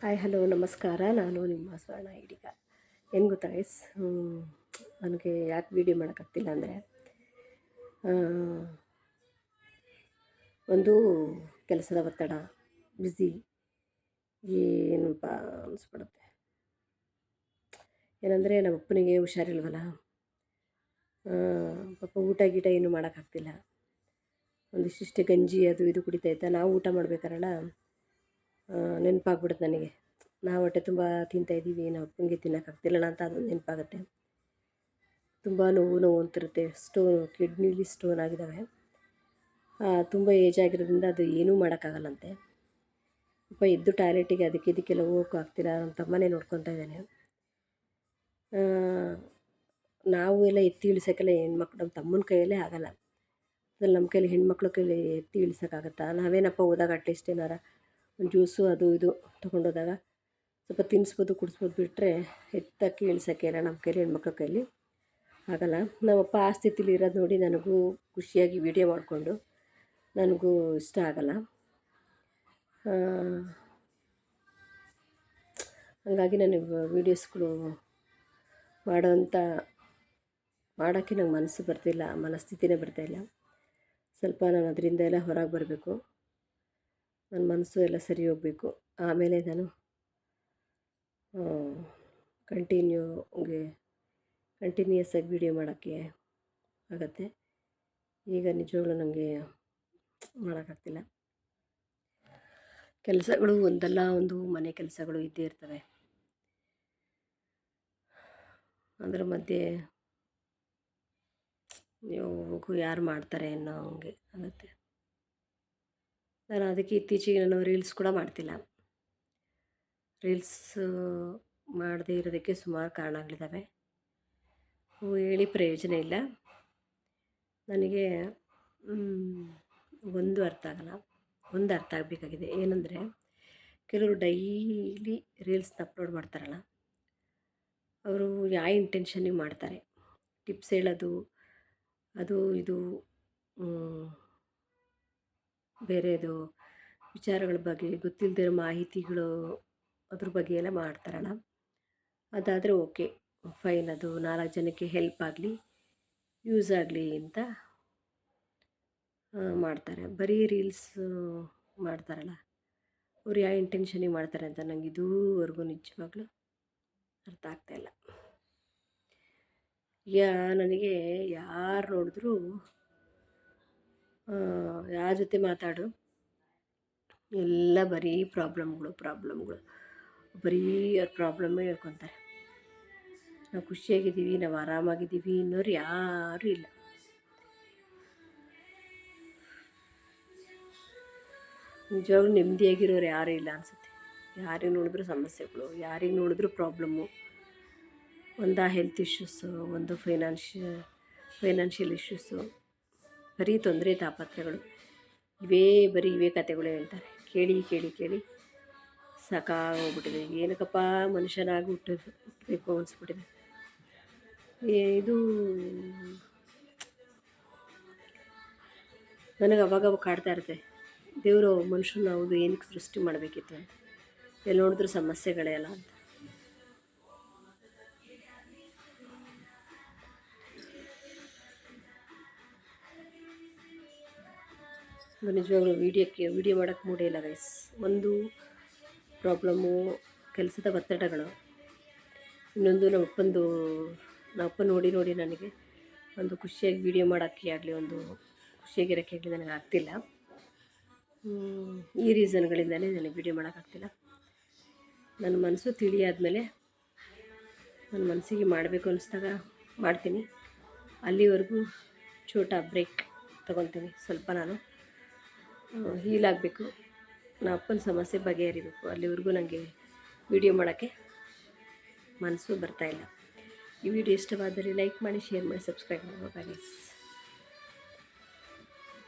Hi hello ನಮಸ್ಕಾರ. ನಾನು ನಿಮ್ಮ ಸ್ವರ್ಣ ಹಿಡಿಗ. ಏನು ಗೊತ್ತಾ ಗೈಸ್ ನನಗೆ ಯಾಕೆ ವೀಡಿಯೋ ಮಾಡೋಕ್ಕಾಗ್ತಿಲ್ಲ ಅಂದರೆ ಒಂದು ಕೆಲಸದ ಒತ್ತಡ ಬ್ಯುಸಿ ಏನಪ್ಪ ಅನಿಸ್ಬಿಡುತ್ತೆ. ಏನಂದರೆ ನಮ್ಮ ಅಪ್ಪನಿಗೆ ಹುಷಾರಿಲ್ವಲ್ಲ? ಪಾಪ ಊಟ ಗೀಟ ಏನು ಮಾಡೋಕ್ಕಾಗ್ತಿಲ್ಲ. ಒಂದಿಷ್ಟಿಷ್ಟೇ ಗಂಜಿ ಅದು ಇದು ಕುಡಿತಾ ಇದ್ದ. ನಾವು ಊಟ ಮಾಡ್ಬೇಕಾರಲ್ಲ? ನೆನಪಾಗ್ಬಿಡುತ್ತೆ ನನಗೆ. ನಾವು ಹೊಟ್ಟೆ ತುಂಬ ತಿಂತಾಯಿದ್ದೀವಿ ನಾವು ಅಪ್ಪನಿಗೆ ತಿನ್ನೋಕ್ಕಾಗ್ತಿಲ್ಲ ಅಂತ ಅದೊಂದು ನೆನಪಾಗುತ್ತೆ. ತುಂಬ ನೋವು ನೋವು ಅಂತಿರುತ್ತೆ. ಸ್ಟೋನ್ ಕಿಡ್ನಿಲಿ ಸ್ಟೋನ್ ಆಗಿದ್ದಾವೆ ತುಂಬ ಏಜ್ ಆಗಿರೋದ್ರಿಂದ ಅದು ಏನೂ ಮಾಡೋಕ್ಕಾಗಲ್ಲಂತೆ ಅಪ್ಪ, ಎದ್ದು ಟಾಯ್ಲೆಟಿಗೆ ಅದಕ್ಕೆ ಇದಕ್ಕೆಲ್ಲ ಹೋಗೋಕ್ಕೂ ಆಗ್ತಿಲ್ಲ ನಮ್ಮ ತಮ್ಮನೇ ನೋಡ್ಕೊತಾ ಇದ್ದಾನೆ. ನಾವು ಎಲ್ಲ ಎತ್ತಿ ಇಳಿಸೋಕ್ಕೆಲ್ಲ ಹೆಣ್ಮಕ್ಳು, ನಮ್ಮ ತಮ್ಮನ ಕೈಯಲ್ಲೇ ಆಗಲ್ಲ. ಅದ್ರಲ್ಲಿ ನಮ್ಮ ಕೈಯಲ್ಲಿ ಹೆಣ್ಮಕ್ಳ ಕೈಯಲ್ಲಿ ಎತ್ತಿ ಇಳಿಸೋಕ್ಕಾಗತ್ತಾ? ನಾವೇನಪ್ಪ ಹೋದಾಗ ಅಟ್ಲೀಸ್ಟ್ ಏನಾರ ಜ್ಯೂಸು ಅದು ಇದು ತೊಗೊಂಡೋದಾಗ ಸ್ವಲ್ಪ ತಿನ್ನಿಸ್ಬೋದು, ಕುಡಿಸ್ಬೋದು ಬಿಟ್ಟರೆ ಎತ್ತಕ್ಕೆ ಇಳಿಸೋಕ್ಕೆ ಇಲ್ಲ ನಮ್ಮ ಕೈಲಿ ಹೆಣ್ಮಕ್ಳ ಕೈಲಿ. ಆಗಲ್ಲ ನಮ್ಮಪ್ಪ ಆ ಸ್ಥಿತಿಲಿ ಇರೋದು ನೋಡಿ ನನಗೂ ಖುಷಿಯಾಗಿ ವೀಡಿಯೋ ಮಾಡಿಕೊಂಡು ನನಗೂ ಇಷ್ಟ ಆಗಲ್ಲ. ಹಂಗಾಗಿ ನನಗೆ ವೀಡಿಯೋಸ್ಗಳು ಮಾಡೋವಂಥ ಮಾಡೋಕ್ಕೆ ನಂಗೆ ಮನಸ್ಸು ಬರ್ತಿಲ್ಲ, ಮನಸ್ಥಿತಿನೇ ಬರ್ತಾಯಿಲ್ಲ ಸ್ವಲ್ಪ ನಾನು ಅದರಿಂದ ಎಲ್ಲ ಹೊರಗೆ ಬರಬೇಕು. ನನ್ನ ಮನಸ್ಸು ಎಲ್ಲ ಸರಿ ಹೋಗಬೇಕು. ಆಮೇಲೆ ನಾನು ಕಂಟಿನ್ಯೂಗೆ ಕಂಟಿನ್ಯೂಯಸ್ ಆಗಿ ವೀಡಿಯೋ ಮಾಡೋಕ್ಕೆ ಆಗತ್ತೆ. ಈಗ ನಿಜವಾಗ್ಲೂ ನನಗೆ ಮಾಡೋಕ್ಕಾಗ್ತಿಲ್ಲ. ಕೆಲಸಗಳು ಒಂದಲ್ಲ, ಒಂದು ಮನೆ ಕೆಲಸಗಳು ಇದ್ದೇ ಇರ್ತವೆ. ಅದರ ಮಧ್ಯೆ ನೀವು ಯಾರು ಮಾಡ್ತಾರೆ ಅನ್ನೋ ಹಂಗೆ ಆಗುತ್ತೆ. ನಾನು ಅದಕ್ಕೆ ಇತ್ತೀಚೆಗೆ ನಾನು ರೀಲ್ಸ್ ಕೂಡ ಮಾಡ್ತಿಲ್ಲ. ರೀಲ್ಸ್ ಮಾಡದೇ ಇರೋದಕ್ಕೆ ಸುಮಾರು ಕಾರಣಗಳಿದ್ದಾವೆ. ಹೇಳಿ ಪ್ರಯೋಜನ ಇಲ್ಲ. ನನಗೆ ಒಂದು ಅರ್ಥ ಆಗಲ್ಲ. ಒಂದು ಅರ್ಥ ಆಗಬೇಕಾಗಿದೆ. ಏನಂದರೆ, ಕೆಲವರು ಡೈಲಿ ರೀಲ್ಸ್ನ ಅಪ್ಲೋಡ್ ಮಾಡ್ತಾರಲ್ಲ, ಅವರು ಯಾವ ಇಂಟೆನ್ಷನಿಗೆ ಮಾಡ್ತಾರೆ? ಟಿಪ್ಸ್ ಹೇಳೋದು, ಅದು, ಇದು ಬೇರೆದು ವಿಚಾರಗಳ ಬಗ್ಗೆ ಗೊತ್ತಿಲ್ಲದಿರೋ ಮಾಹಿತಿಗಳು ಅದ್ರ ಬಗ್ಗೆ ಎಲ್ಲ ಮಾಡ್ತಾರಲ್ಲ. ಅದಾದರೆ ಓಕೆ, ಫೈನ್ ಅದು ನಾಲ್ಕು ಜನಕ್ಕೆ ಹೆಲ್ಪ್ ಆಗಲಿ, ಯೂಸ್ ಆಗಲಿ ಅಂತ ಮಾಡ್ತಾರೆ. ಬರೀ ರೀಲ್ಸ್ ಮಾಡ್ತಾರಲ್ಲ. ಅವ್ರು ಯಾವ ಇಂಟೆನ್ಷನಿಗೆ ಮಾಡ್ತಾರೆ ಅಂತ ನಂಗೆ ಇದುವರೆಗೂ ನಿಜವಾಗ್ಲೂ ಅರ್ಥ ಆಗ್ತಾಯಿಲ್ಲ ಯಾ, ನನಗೆ ಯಾರು ನೋಡಿದ್ರೂ ಯಾರ ಜೊತೆ ಮಾತಾಡು? ಎಲ್ಲ ಬರೀ ಪ್ರಾಬ್ಲಮ್ಗಳು ಪ್ರಾಬ್ಲಮ್ಗಳು. ಬರೀ ಅವ್ರ ಪ್ರಾಬ್ಲಮ್ಮೇ ಹೇಳ್ಕೊತಾರೆ. ನಾವು ಖುಷಿಯಾಗಿದ್ದೀವಿ, ನಾವು ಆರಾಮಾಗಿದ್ದೀವಿ ಅನ್ನೋರು ಯಾರೂ ಇಲ್ಲ. ನಿಜವಾಗ್ಲೂ ನೆಮ್ಮದಿಯಾಗಿರೋರು ಯಾರೂ ಇಲ್ಲ ಅನಿಸುತ್ತೆ. ಯಾರಿಗೆ ನೋಡಿದ್ರು ಸಮಸ್ಯೆಗಳು, ಯಾರಿಗೆ ನೋಡಿದ್ರು ಪ್ರಾಬ್ಲಮ್ಮು. ಒಂದು ಹೆಲ್ತ್ ಇಶ್ಯೂಸು, ಒಂದು ಫೈನಾನ್ಷಿಯ ಫೈನಾನ್ಷಿಯಲ್ ಇಶ್ಯೂಸು. ಬರೀ ತೊಂದರೆ, ತಾಪತ್ರೆಗಳು. ಇವೇ ಬರೀ ಇವೇ ಕತೆಗಳು ಹೇಳ್ತಾರೆ. ಕೇಳಿ ಕೇಳಿ ಕೇಳಿ ಸಾಕಾಗೋಗ್ಬಿಟ್ಟಿದೆ. ಏನಕ್ಕಪ್ಪ ಮನುಷ್ಯನಾಗಿ ಹುಟ್ಟ ಹುಟ್ಟಬೇಕು ಅನಿಸ್ಬಿಟ್ಟಿದೆ. ಇದು ನನಗೆ ಅವಾಗವಾಗ ಕಾಡ್ತಾ ಇರುತ್ತೆ. ದೇವರು ಮನುಷ್ಯನ ಹೌದು ಏನಕ್ಕೆ ಸೃಷ್ಟಿ ಮಾಡಬೇಕಿತ್ತು ಎಲ್ಲಿ ನೋಡಿದ್ರೂ ಸಮಸ್ಯೆಗಳೇ ಅಲ್ಲ ಅಂತ. ನಿಜವಾಗ್ಲೂ ವೀಡಿಯೋಕ್ಕೆ ವೀಡಿಯೋ ಮಾಡೋಕ್ಕೆ ಮೂಡೇ ಇಲ್ಲ ಗೈಸ್ ಒಂದು ಪ್ರಾಬ್ಲಮ್ಮು, ಕೆಲಸದ ಒತ್ತಡಗಳು. ಇನ್ನೊಂದು ನಮ್ಮ ಅಪ್ಪಂದು, ನಮ್ಮ ಅಪ್ಪ ನೋಡಿ ನೋಡಿ ನನಗೆ ಒಂದು ಖುಷಿಯಾಗಿ ವೀಡಿಯೋ ಮಾಡೋಕ್ಕೆ ಆಗಲಿ, ಒಂದು ಖುಷಿಯಾಗಿರೋಕ್ಕೆ ಆಗಲಿ ನನಗೆ ಆಗ್ತಿಲ್ಲ. ಈ ರೀಸನ್ಗಳಿಂದಲೇ ನನಗೆ ವೀಡಿಯೋ ಮಾಡೋಕ್ಕಾಗ್ತಿಲ್ಲ ನನ್ನ ಮನಸ್ಸು ತಿಳಿಯಾದಮೇಲೆ ನನ್ನ ಮನಸ್ಸಿಗೆ ಮಾಡಬೇಕು ಅನಿಸ್ದಾಗ ಮಾಡ್ತೀನಿ. ಅಲ್ಲಿವರೆಗೂ ಚೋಟ ಬ್ರೇಕ್ ತಗೊಳ್ತೀನಿ, ಸ್ವಲ್ಪ ನಾನು. ಹೀಲ್ ಆಗಬೇಕು. ನಮ್ಮ ಅಪ್ಪನ ಸಮಸ್ಯೆ ಬಗೆಹರಿಬೇಕು. ಅಲ್ಲಿವರೆಗೂ ನನಗೆ ವಿಡಿಯೋ ಮಾಡೋಕ್ಕೆ ಮನಸ್ಸು ಬರ್ತಾಯಿಲ್ಲ ಈ ವಿಡಿಯೋ ಇಷ್ಟವಾದರೆ ಲೈಕ್ ಮಾಡಿ ಶೇರ್ ಮಾಡಿ ಸಬ್ಸ್ಕ್ರೈಬ್ ಮಾಡಿ